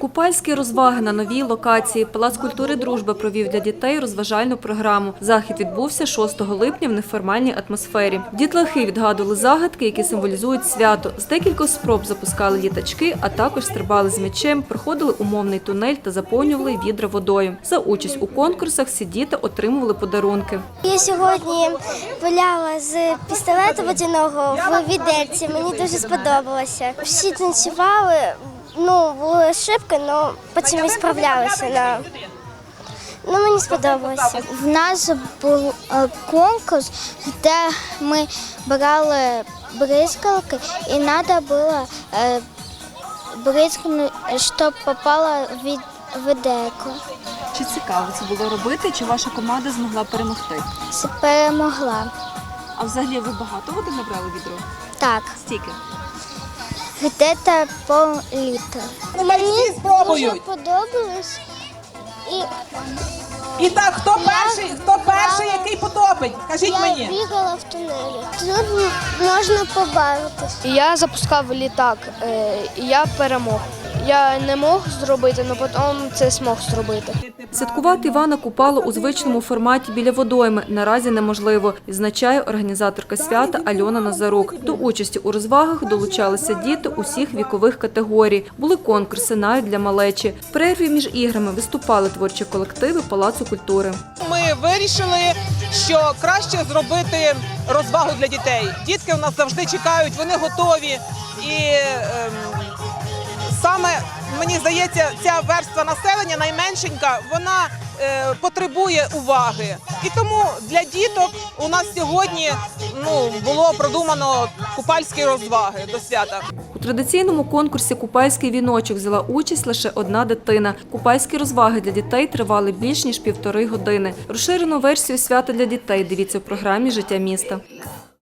Купальські розваги на новій локації. Палац культури дружба провів для дітей розважальну програму. Захід відбувся 6 липня в неформальній атмосфері. Дітлахи відгадували загадки, які символізують свято. З декількох спроб запускали літачки, а також стрибали з м'ячем, проходили умовний тунель та заповнювали відра водою. За участь у конкурсах всі діти отримували подарунки. Я сьогодні гуляла з пістолету водяного в відерці. Мені дуже сподобалося. Всі танцювали. Ну, були шибки, але потім ми справлялися. На... Ну, мені сподобалося. В нас був е, конкурс, де ми брали бризкалки і треба було е, бризкнути, щоб попало від ведеко. Чи цікаво це було робити? Чи ваша команда змогла перемогти? Перемогла. А взагалі ви багато води набрали відро? Так, Стільки? Где-то пол-літра. Мені спробують. Подобалось. І І так, хто перший, хто перший, який потопить? Кажіть я мені. бігала в тунелі. Тут можна побавитись. Я запускав літак, е, і я перемог. Я не мог зробити, але потім це змог зробити. Святкувати Івана Купало у звичному форматі біля водойми наразі неможливо, відзначає організаторка свята Альона Назарук. До участі у розвагах долучалися діти усіх вікових категорій. Були конкурси навіть для малечі. В перерві між іграми виступали творчі колективи Палацу культури. Ми вирішили, що краще зробити розвагу для дітей. Дітки у нас завжди чекають, вони готові. І ем, саме мені здається, ця верства населення найменшенька, вона е, потребує уваги. І тому для діток у нас сьогодні ну, було продумано купальські розваги до свята. У традиційному конкурсі Купальський віночок взяла участь лише одна дитина. Купальські розваги для дітей тривали більш ніж півтори години. Розширену версію свята для дітей дивіться в програмі Життя міста.